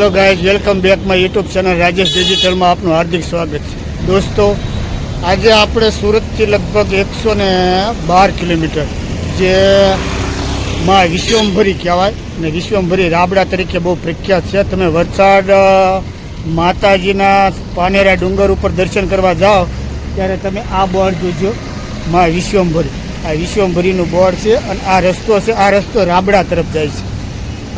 Hello guys welcome back my YouTube channel Rajesh ડિજિટલમાં આપનું હાર્દિક સ્વાગત છે. દોસ્તો, આજે આપણે સુરતથી લગભગ એકસો ને બાર કિલોમીટર જે માં વિશ્વમભરી કહેવાય ને વિશ્વમભરી રાબડા તરીકે બહુ પ્રખ્યાત છે. તમે વરસાદ માતાજીના પાનેરા ડુંગર ઉપર દર્શન કરવા જાઓ, ત્યારે તમે આ બોર્ડ જોજો, માં વિશ્વમભરી આ વિશ્વમભરીનું બોર્ડ છે અને આ રસ્તો છે, આ રસ્તો રાબડા તરફ જાય છે.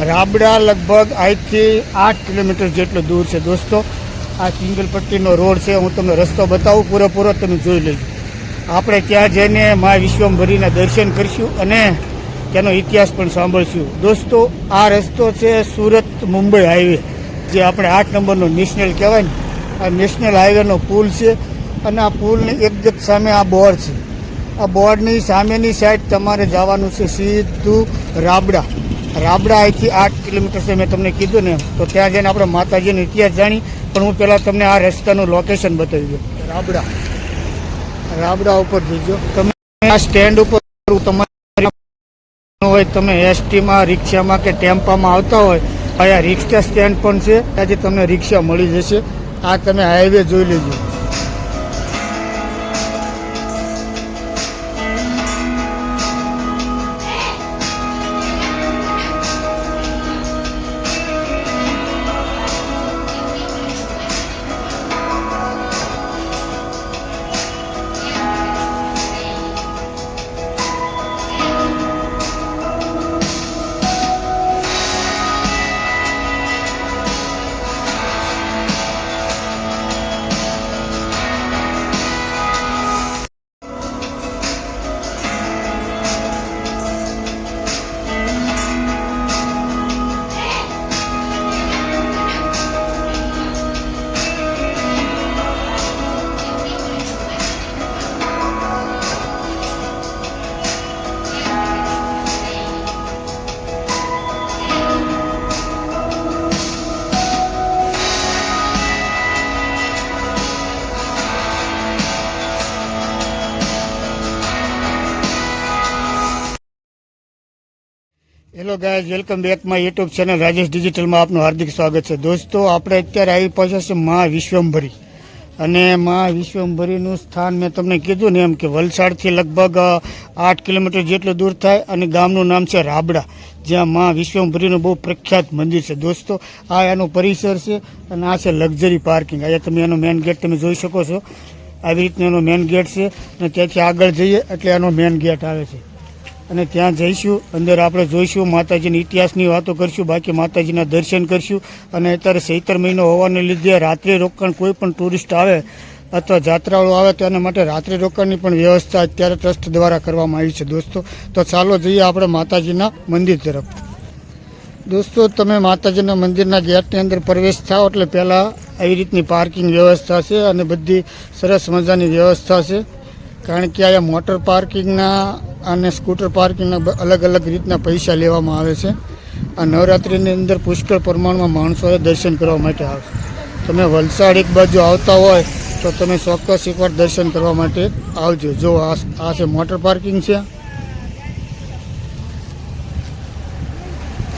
રાબડા લગભગ અહીંથી આઠ કિલોમીટર જેટલો દૂર છે દોસ્તો. આ સિંગલ પટ્ટીનો રોડ છે, હું તમને રસ્તો બતાવું પૂરેપૂરો, તમે જોઈ લેજો. આપણે ત્યાં જઈને મા વિશ્વમભરીના દર્શન કરીશું અને તેનો ઇતિહાસ પણ સાંભળશું. દોસ્તો, આ રસ્તો છે સુરત મુંબઈ હાઈવે, જે આપણે આઠ નંબરનો નેશનલ કહેવાય ને, આ નેશનલ હાઈવેનો પુલ છે અને આ પુલની એકદમ સામે આ બોર્ડ છે. આ બોર્ડની સામેની સાઈડ તમારે જવાનું છે સીધું રાબડા. રાબડા અહીંથી આઠ કિલોમીટર છે મેં તમને કીધું ને તો ત્યાં જઈને આપણે માતાજીનો ઇતિહાસ જાણી પણ હું પહેલાં તમને આ રસ્તાનું લોકેશન બતાવી દઉં. રાબડા. રાબડા ઉપર જજો. તમે આ સ્ટેન્ડ ઉપર તમારે હોય તમે એસટીમાં રિક્ષામાં કે ટેમ્પામાં આવતા હોય અહીંયા રિક્ષા સ્ટેન્ડ પણ છે. ત્યાંથી તમને રિક્ષા મળી જશે. આ તમે હાઈવે જોઈ લેજો. Hello guys welcome back my YouTube channel Rajesh ડિજિટલમાં આપનું હાર્દિક સ્વાગત છે. દોસ્તો, આપણે અત્યારે આવી પહોંચ્યા છે મા વિશ્વંભરી. અને મા વિશ્વંભરીનું સ્થાન મેં તમને કીધું ને એમ કે વલસાડથી લગભગ આઠ કિલોમીટર જેટલું દૂર થાય અને ગામનું નામ છે રાબડા, જ્યાં મા વિશ્વંભરીનું બહુ પ્રખ્યાત મંદિર છે. દોસ્તો, આ એનું પરિસર છે અને આ છે લક્ઝરી પાર્કિંગ. અહીંયા તમે એનો મેન ગેટ તમે જોઈ શકો છો. આવી રીતનો એનો મેન ગેટ છે અને ત્યાંથી આગળ જઈએ એટલે એનો મેન ગેટ આવે છે. અને ત્યાં જઈશું, અંદર આપણે જોઈશું, માતાજીના ઇતિહાસની વાતો કરશું, બાકી માતાજીના દર્શન કરશું. અને અત્યારે સૈતર મહિનો હોવાને લીધે રાત્રિ રોકાણ કોઈ પણ ટુરિસ્ટ આવે અથવા જાત્રાળુ આવે તો એના માટે રાત્રિ રોકાણની પણ વ્યવસ્થા અત્યારે ટ્રસ્ટ દ્વારા કરવામાં આવી છે દોસ્તો. તો ચાલો જઈએ આપણે માતાજીના મંદિર તરફ. દોસ્તો, તમે માતાજીના મંદિરના ગેટની અંદર પ્રવેશ થાઓ એટલે પહેલાં આવી રીતની પાર્કિંગ વ્યવસ્થા છે અને બધી સરસ મજાની વ્યવસ્થા છે. કારણ કે અહીંયા મોટર પાર્કિંગના અને સ્કૂટર પાર્કિંગના અલગ અલગ રીતના પૈસા લેવામાં આવે છે. આ નવરાત્રિની અંદર પુષ્કળ પ્રમાણમાં માણસોએ દર્શન કરવા માટે આવશે તમે વલસાડ એક બાજુ આવતા હોય તો તમે ચોક્કસ એકવાર દર્શન કરવા માટે આવજો. જો આ છે મોટર પાર્કિંગ છે.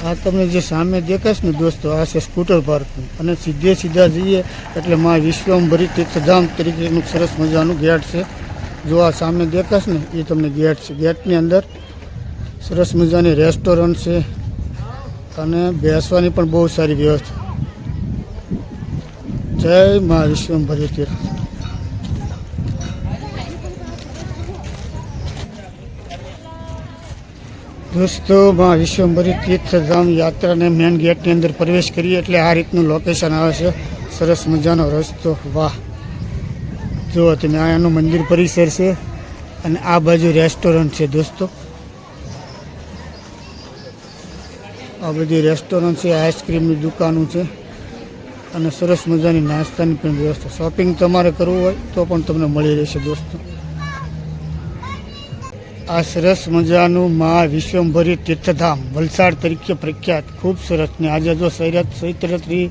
આ તમને જે સામે દેખાશ ને દોસ્તો, આ છે સ્કૂટર પાર્કિંગ. અને સીધે સીધા જઈએ એટલે મા વિશ્વમભરી તીર્થધામ તરીકેનું સરસ મજાનું ગેટ છે. જો આ સામે દેખાશ ને એ તમને ગેટ છે. ગેટની અંદર સરસ મજાની રેસ્ટોરન્ટ છે અને બેસવાની પણ બહુ સારી વ્યવસ્થા. જય મા વિશ્વંભરી તીર્થ દોસ્તો, માં વિશ્વભરી તીર્થધામ યાત્રાને મેઇન ગેટની અંદર પ્રવેશ કરીએ એટલે આ રીતનું લોકેશન આવે છે. સરસ મજાનો રસ્તો. વાહ. જુઓ તમે આ મંદિર પરિસર છે અને આ બાજુ રેસ્ટોરન્ટ છે દોસ્તો. આ બધી રેસ્ટોરન્ટ છે આઈસ્ક્રીમની દુકાનો છે અને સરસ મજાની નાસ્તાની પણ વ્યવસ્થા. શોપિંગ તમારે કરવું હોય તો પણ તમને મળી રહેશે દોસ્તો. આ સરસ મજાનું મા વિશ્વમભરી તીર્થધામ વલસાડ તરીકે પ્રખ્યાત. ખૂબ સરસ ને આજે જો સૈરત ચૈત્રત્રી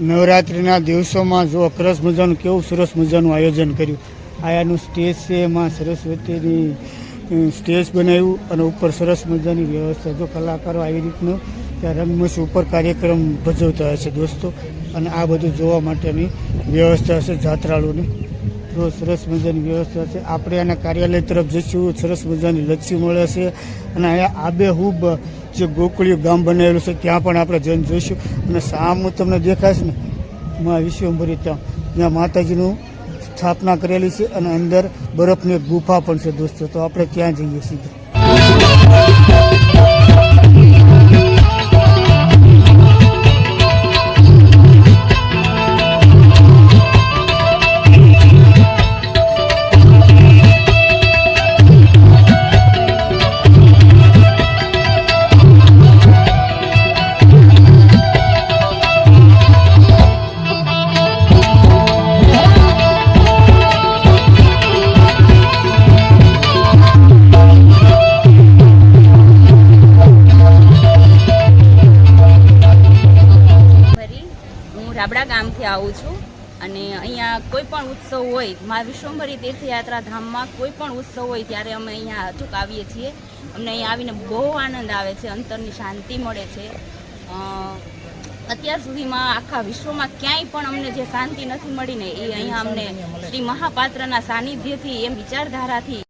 નવરાત્રિના દિવસોમાં જો સરસ મજાનું, કેવું સરસ મજાનું આયોજન કર્યું. આયાનું સ્ટેજ છે એમાં સરસ્વતીની સ્ટેજ બનાવ્યું અને ઉપર સરસ મજાની વ્યવસ્થા. જો કલાકારો આવી રીતનું ત્યાં રંગમંચ ઉપર કાર્યક્રમ ભજવતા છે દોસ્તો. અને આ બધું જોવા માટેની વ્યવસ્થા છે જાત્રાળુની. તો સરસ મજાની વ્યવસ્થા છે. આપણે એના કાર્યાલય તરફ જઈશું, સરસ મજાની લચ્છી મળે છે. અને અહીંયા આબેહૂબ જે ગોકળીયું ગામ બનાવેલું છે, ત્યાં પણ આપણે જઈને જોઈશું. અને સામું તમને દેખાશે ને, માં વિશ્વંભરી ત્યાં. ત્યાં માતાજીનું સ્થાપના કરેલી છે અને અંદર બરફની ગુફા પણ છે દોસ્તો. તો આપણે ત્યાં જઈએ સીધા. આવું છું. અને અહીંયા કોઈ પણ ઉત્સવ હોય મા વિશ્વભરી તીર્થયાત્રા ધામમાં કોઈ પણ ઉત્સવ હોય ત્યારે અમે અહીંયા અચૂક આવીએ છીએ. અમને અહીંયા આવીને બહુ આનંદ આવે છે, અંતરની શાંતિ મળે છે. અત્યાર સુધીમાં આખા વિશ્વમાં ક્યાંય પણ અમને જે શાંતિ નથી મળી ને એ અહીંયા અમને શ્રી મહાપાત્રના સાનિધ્યથી એમ વિચારધારાથી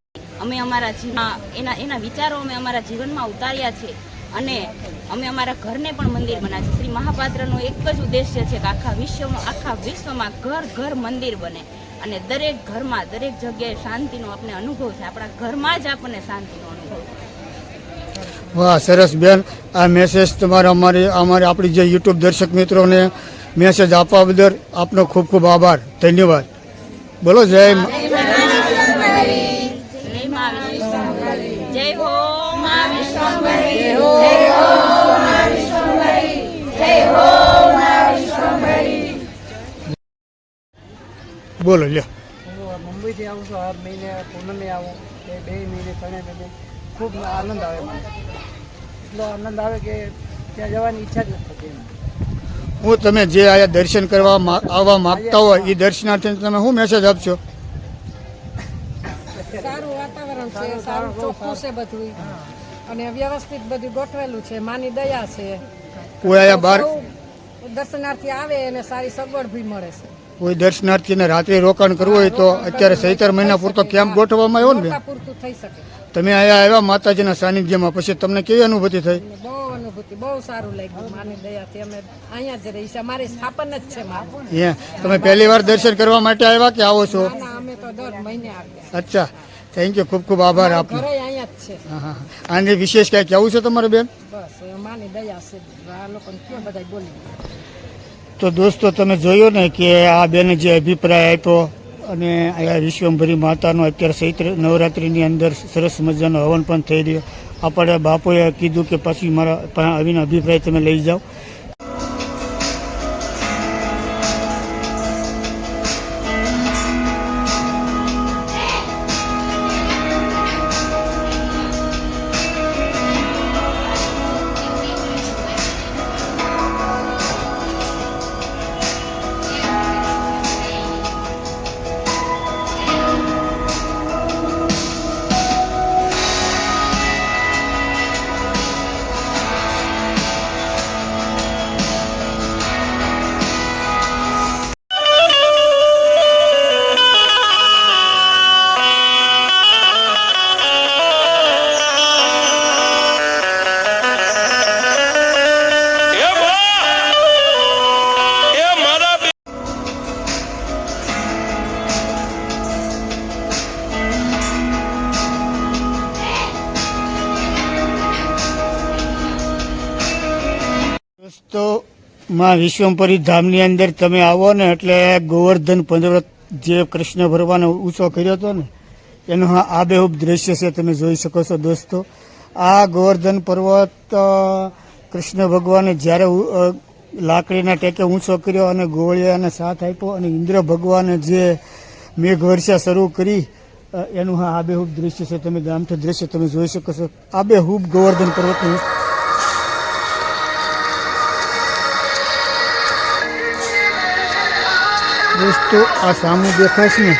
અમે અમારા જીવનમાં, એના એના વિચારો અમે અમારા જીવનમાં ઉતાર્યા છે. અને અમે અમારા ઘરને પણ મંદિર બનાવીએ શ્રી મહાપાત્રનો એક જ ઉદ્દેશ્ય છે કે આખા વિશ્વમાં આખા વિશ્વમાં ઘર ઘર મંદિર બને. અને દરેક ઘરમાં, દરેક જગ્યાએ શાંતિનો આપણે અનુભવ છે આપણા ઘરમાં જ આપણને શાંતિનો અનુભવ વાહ, સરસ બેન. આ મેસેજ તમારા અમારી, અમારે આપણી જે યુટ્યુબ દર્શક મિત્રોને મેસેજ આપવા બદલ આપનો ખૂબ ખૂબ આભાર. ધન્યવાદ. બોલો, જય બોલો લ્યો. હું મુંબઈથી આવું છું હર મહિને પૂનમે આવું એ બે મહિને ત્રણે મહિને. ખૂબ આનંદ આવે મને. એટલો આનંદ આવે કે ત્યાં જવાની ઈચ્છા જ નથી થતી હું તમે જે આયા દર્શન કરવા આવવા માંગતા હોય એ દર્શનાર્થીને તમે શું મેસેજ આપશો? સારું વાતાવરણ છે સારું ચોખ્ખું છે બધું. અને વ્યવસ્થિત બધું ગોઠવેલું છે માની દયા છે. કોઈ આયા બહાર દર્શનાર્થી આવે અને સારી સગવડ બી મળે છે. કોઈ દર્શનાર્થીને રાત્રે રોકાણ કરવું હોય તો અત્યારે સહિતર મહિના પૂરતો કેમ્પ ગોઠવવામાં આવ્યો ને તમે અહીંયા આવ્યા માતાજીના સાનિધ્યમાં પછી તમને કેવી અનુભૂતિ થઈ? બહુ સારું લાગ્યું માની દયાથી. અમે અહીંયા જ રહી છે અમારી સ્થાપન જ છે મારું. તમે પહેલી વાર દર્શન કરવા માટે આવ્યા કે આવો છો? અમે તો દર મહિને આવ્યા. અચ્છા. થેન્ક યુ ખૂબ ખૂબ આભાર આપનો. આની વિશેષ કાંઈ કહેવું છે તમારે બેન? બસ માની દયા છે. આ લોકોને ક્યાં બધા બોલી તો દોસ્તો, તમે જોયો ને કે આ બેને જે અભિપ્રાય આપ્યો અને અહીંયા વિશ્વંભરી માતાનો અત્યારે ચૈત્ર નવરાત્રિની અંદર સરસ મજાનો હવન પણ થઈ રહ્યો. આપણે બાપુએ કીધું કે પછી મારા આવીને અભિપ્રાય તમે લઈ જાઓ. માં વિશ્વંભરી ધામની અંદર તમે આવો ને એટલે ગોવર્ધન પર્વત જે કૃષ્ણ ભગવાને ઊંચો કર્યો હતો ને, એનું આ આબેહૂબ દ્રશ્ય છે, તમે જોઈ શકો છો દોસ્તો. આ ગોવર્ધન પર્વત કૃષ્ણ ભગવાને જ્યારે લાકડીના ટેકે ઊંચો કર્યો અને ગોળિયાને સાથ આપ્યો અને ઇન્દ્ર ભગવાને જે મેઘવર્ષા શરૂ કરી એનું હા આબેહૂબ દ્રશ્ય છે, તમે ગામઠી દ્રશ્ય તમે જોઈ શકો છો. આબેહૂબ ગોવર્ધન પર્વતનું દોસ્તો, આ સામે દેખાય છે ને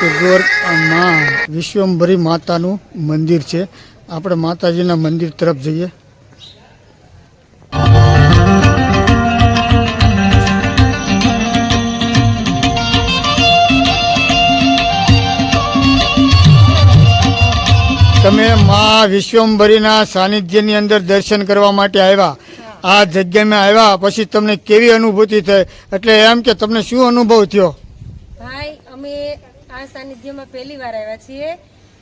કે ગોરમાં વિશ્વંભરી માતાનું મંદિર છે. આપણે માતાજીના મંદિર તરફ જઈએ. તમે મા વિશ્વંભરીના સાનિધ્યની અંદર દર્શન કરવા માટે આવ્યા. આ જગ્યામાં આવ્યા, પછી તમને કેવી અનુભૂતિ થઈ? એટલે એમ કે તમને શું અનુભવ થયો? ભાઈ, અમે આ સાનિધ્યમાં પહેલી વાર આવ્યા છીએ,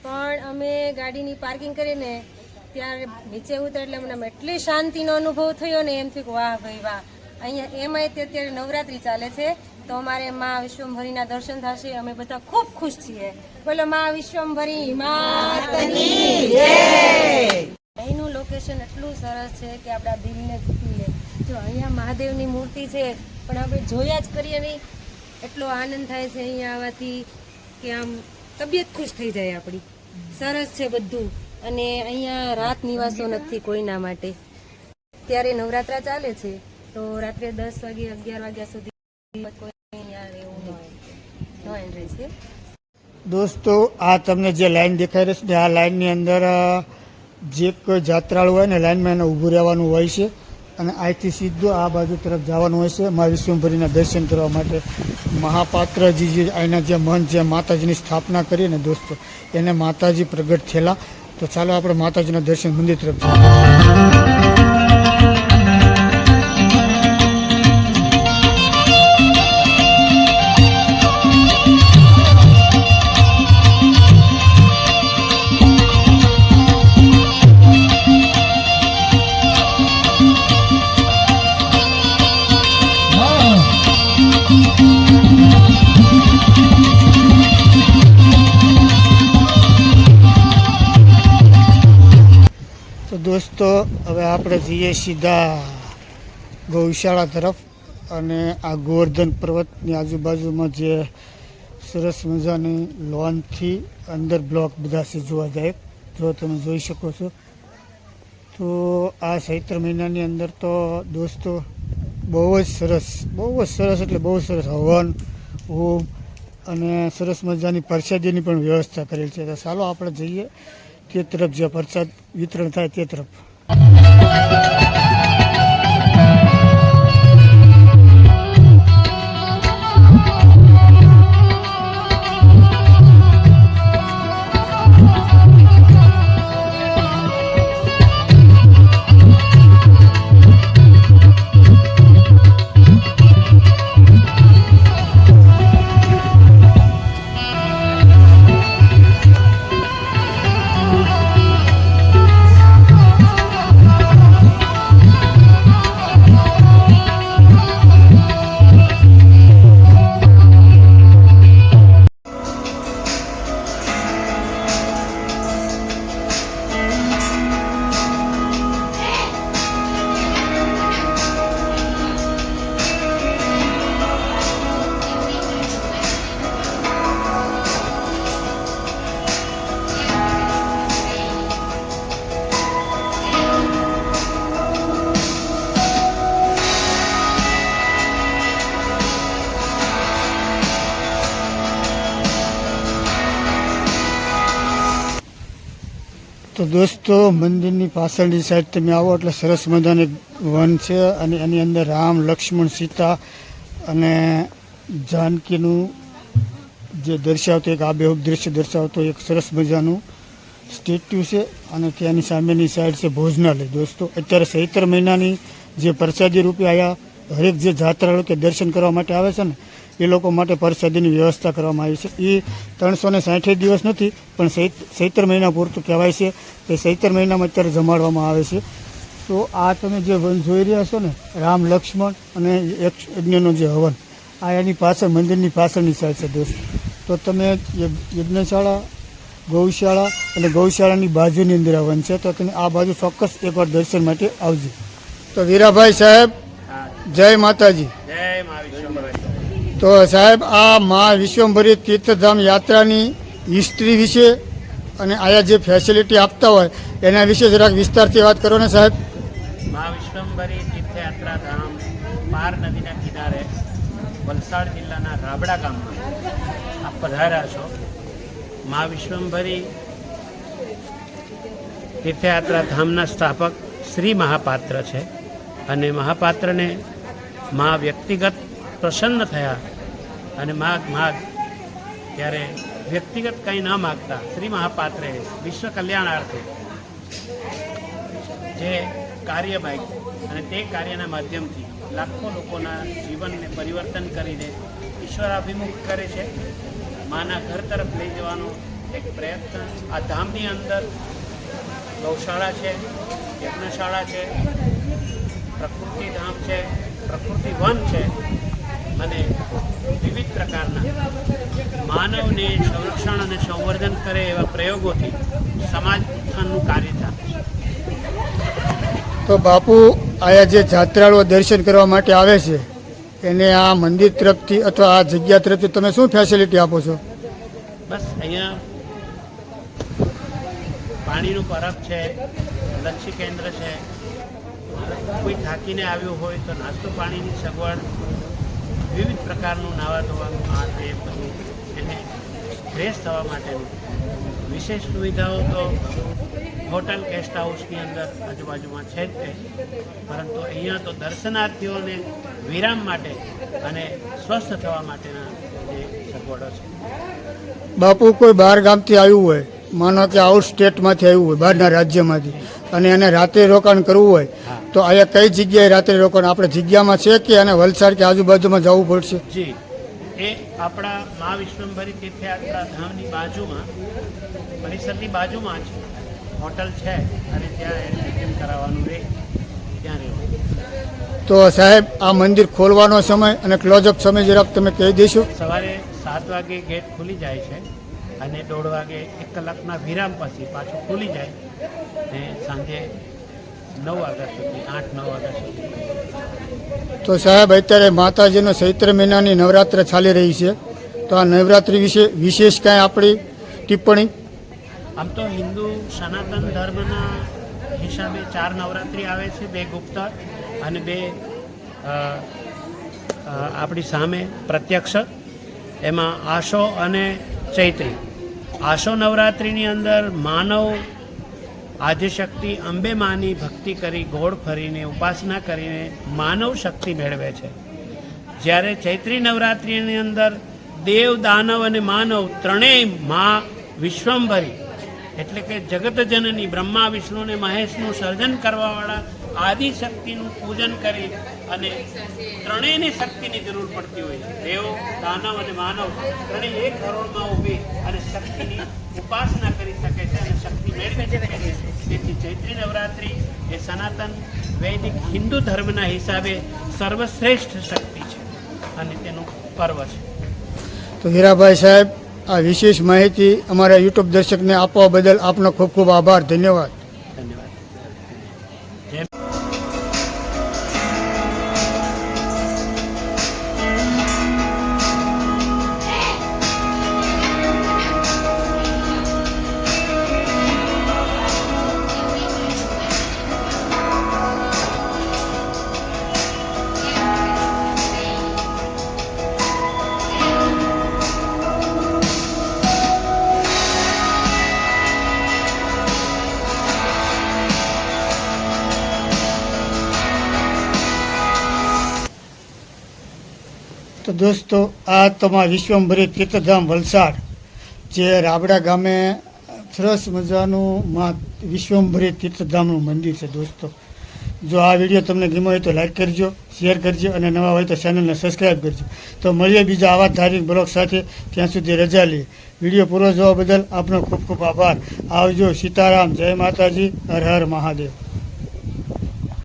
પણ અમે ગાડીની પાર્કિંગ કરીને ત્યારે નીચે ઉતર એટલે અમને એટલી શાંતિનો અનુભવ થયો ને એમ થયું વાહ ભાઈ વાહ. અહીંયા એમાંય તે અત્યારે નવરાત્રિ ચાલે છે, તો અમારે મા વિશ્વંભરીના દર્શન થશે, અમે બધા ખૂબ ખુશ છીએ. બોલો, મા વિશ્વંભરી માતની અહીંનું લોકેશન એટલું સરસ છે કે આપણા દિલને ચૂકી લે. જો અહીંયા મહાદેવની મૂર્તિ છે, પણ આપણે જોયા જ કરીએ નહીં. એટલો આનંદ થાય છે અહીંયા આવવાથી કે આમ તબિયત ખુશ થઈ જાય આપણી. સરસ છે બધું. અને અહીંયા રાત નિવાસો નથી કોઈના માટે. ત્યારે નવરાત્રા ચાલે છે, તો રાત્રે દસ વાગે, અગિયાર વાગ્યા સુધી કોઈ અહીંયા રહેવું ન નો એન્ટ્રી છે. દોસ્તો, આ તમને જે લાઈન દેખાઈ રહી છે, આ લાઈનની અંદર જે કોઈ જાત્રાળુ હોય ને લાઇનમાં એને ઊભું રહેવાનું હોય છે અને અહીંથી સીધું આ બાજુ તરફ જવાનું હોય છે. મા વિશ્વંભરીના દર્શન કરવા માટે મહાપાત્રજી જે અહીંના જે મન જે માતાજીની સ્થાપના કરી ને દોસ્તો, એને માતાજી પ્રગટ થયેલા. તો ચાલો આપણે માતાજીના દર્શન મંદિર તરફ જઈએ. આપણે જઈએ સીધા ગૌશાળા તરફ અને આ ગોવર્ધન પર્વતની આજુબાજુમાં જે સરસ મજાની લોનથી અંદર બ્લોક બધા છે જોવા જાય, જો તમે જોઈ શકો છો. તો આ ચૈત્ર મહિનાની અંદર તો દોસ્તો બહુ જ સરસ, બહુ જ સરસ એટલે બહુ સરસ હવન હોમ અને સરસ મજાની પ્રસાદીની પણ વ્યવસ્થા કરેલ છે. તો ચાલો આપણે જઈએ તે તરફ જે પ્રસાદ વિતરણ થાય તે તરફ. દોસ્તો, મંદિરની પાછળની સાઈડ તમે આવો એટલે સરસ મજાનું વન છે અને એની અંદર રામ, લક્ષ્મણ, સીતા અને જાનકીનું જે દર્શાવતું એક આબેહૂબ દ્રશ્ય દર્શાવતું એક સરસ મજાનું સ્ટેચ્યુ છે અને ત્યાંની સામેની સાઈડ છે ભોજનાલય. દોસ્તો, અત્યારે ચૈત્ર મહિનાની જે પ્રસાદી રૂપે આયા, હરેક જે જાત્રાળુ કે દર્શન કરવા માટે આવે છે ને એ લોકો માટે પ્રસાદીની વ્યવસ્થા કરવામાં આવી છે. એ ત્રણસો ને સાઠ દિવસ નથી પણ ચૈત- ચૈત્ર મહિના પૂરતું કહેવાય છે. કે ચૈત્ર મહિનામાં અત્યારે જમાડવામાં આવે છે. તો આ તમે જે વન જોઈ રહ્યા છો ને રામ લક્ષ્મણ અને યક્ષ યજ્ઞનો જે હવન આ એની પાછળ મંદિરની પાછળની સાઈડ છે દોસ્ત. તો તમે યજ્ઞશાળા ગૌશાળા અને ગૌશાળાની બાજુની અંદર હવન છે તો તમે આ બાજુ ચોક્કસ એકવાર દર્શન માટે આવજો. તો વીરાભાઈ સાહેબ જય માતાજી. તો સાહેબ, આ મા વિશ્વંભરી તીર્થધામ યાત્રાની હિસ્ટ્રી વિશે અને આયા જે ફેસિલિટી આપતા હોય, એના વિશે જરાક વિસ્તારથી વાત કરો ને સાહેબ. મા વિશ્વંભરી તીર્થયાત્રા ધામ પાર નદીના કિનારે વલસાડ જિલ્લાના રાબડા ગામમાં આપ પધાર્યા છો. મા વિશ્વંભરી તીર્થયાત્રા ધામના સ્થાપક શ્રી મહાપાત્ર છે અને મહાપાત્રને મા વ્યક્તિગત પ્રસન્ન થયા અને માઘ માઘ ત્યારે વ્યક્તિગત કંઈ ન માગતા. શ્રી મહાપાત્રે વિશ્વ કલ્યાણાર્થે જે કાર્ય બાક્યું અને તે કાર્યના માધ્યમથી લાખો લોકોના જીવનને પરિવર્તન કરીને ઈશ્વરાભિમુખ કરે છે. માના ઘર તરફ લઈ જવાનો એક પ્રયત્ન. આ ધામની અંદર ગૌશાળા છે, યજ્ઞશાળા છે, પ્રકૃતિ ધામ છે, પ્રકૃતિ વન છે અને વિવિધ પ્રકારના માનવને સંરક્ષણ અને સંવર્ધન કરે એવા પ્રયોગોથી સમાજ ઉત્થાનનું કાર્ય થાય. છે તો બાપુ આયા જે જાત્રાળુઓ દર્શન કરવા માટે આવે છે એને આ મંદિર તરફથી અથવા આ જગ્યા તરફથી તમે શું ફેસિલિટી આપો છો? બસ અહીંયા પાણીનું પરબ છે લક્ષી કેન્દ્ર છે. કોઈ થાકીને આવ્યું હોય તો નાસ્તો પાણીની સગવડ વિવિધ પ્રકારનું નાવા ધોવાનું આ તે બધું એને ફ્રેશ થવા માટેનું. વિશેષ સુવિધાઓ તો હોટલ ગેસ્ટ હાઉસની અંદર આજુબાજુમાં છે જ તે. પરંતુ અહીંયા તો દર્શનાર્થીઓને વિરામ માટે અને સ્વસ્થ થવા માટેના જે સગવડો છે. બાપુ કોઈ બહાર ગામથી આવ્યું હોય, માનો કે આઉટ સ્ટેટમાંથી આવ્યું હોય, બહારના રાજ્યમાંથી અને એને રાત્રે રોકાણ કરવું હોય તો અહીંયા કઈ જગ્યાએ રાત્રે રોકાણ? આપણે જગ્યામાં છે કે અને વલસાડ કે આજુબાજુમાં જવું પડશે? જી. એ આપણા મા વિશ્વંભરી તીર્થયાત્રા ધામની બાજુમાં પરિસરની બાજુમાં જ હોટલ છે અને ત્યાં એડમિશન કરાવવાનું રહે. ત્યાં રહેવું. તો સાહેબ આ મંદિર ખોલવાનો સમય અને ક્લોઝઅપ સમય જરાક તમે કહી દેશો? સવારે સાત વાગે ગેટ ખુલી જાય છે. અને દોઢ વાગે એક કલાકના વિરામ પછી પાછું ખુલી જાય ને સાંજે નવ વાગ્યા સુધી આઠ નવ વાગ્યા સુધી. તો સાહેબ અત્યારે માતાજીનો ચૈત્ર મહિનાની નવરાત્ર ચાલી રહી છે. તો આ નવરાત્રિ વિશે વિશેષ કાંઈ આપણી ટિપ્પણી? આમ તો હિન્દુ સનાતન ધર્મના હિસાબે ચાર નવરાત્રિ આવે છે બે ગુપ્ત અને બે આપણી સામે પ્રત્યક્ષ. એમાં આશો અને ચૈત્રી. આશો નવરાત્રિની અંદર માનવ આદિશક્તિ અંબે માની ભક્તિ કરી ગોળ ફરીને ઉપાસના કરીને માનવ શક્તિ મેળવે છે. જ્યારે ચૈત્રી નવરાત્રિની અંદર દેવ, દાનવ અને માનવ ત્રણેય મા વિશ્વંભરી, એટલે કે જગતજનની બ્રહ્મા, વિષ્ણુ અને મહેશનું સર્જન કરવાવાળા આદિશક્તિનું પૂજન કરી અને ત્રણેયની શક્તિની જરૂર પડતી હોય છે. દેવ, દાનવ અને માનવ ત્રણેય એક હરોળમાં ઊભી અને શક્તિની ઉપાસના કરી શકે છે અને શક્તિ મેળવી શકે છે. તેથી ચૈત્રી નવરાત્રિ એ સનાતન વૈદિક હિન્દુ ધર્મના હિસાબે સર્વશ્રેષ્ઠ શક્તિ છે અને તેનું પર્વ છે. તો હીરાભાઈ સાહેબ, આ વિશેષ માહિતી અમારા યુટ્યુબ દર્શકને આપવા બદલ આપનો ખૂબ ખૂબ આભાર. ધન્યવાદ ધન્યવાદ. દોસ્તો, આ તમારા વિશ્વંભરી તીર્થધામ વલસાડ, જે રાબડા ગામે સરસ મજાનું માં વિશ્વંભરી તીર્થધામનું મંદિર છે દોસ્તો. જો આ વીડિયો તમને ગમ્યો હોય તો લાઈક કરજો શેર કરજો અને નવા હોય તો ચેનલને સબસ્ક્રાઈબ કરજો. તો મળીએ બીજા આવા ધાર્મિક બ્લોગ સાથે, ત્યાં સુધી રજા લઈએ વીડિયો પૂરો જોવા બદલ આપનો ખૂબ ખૂબ આભાર. આવજો સીતારામ, જય માતાજી, હર હર મહાદેવ.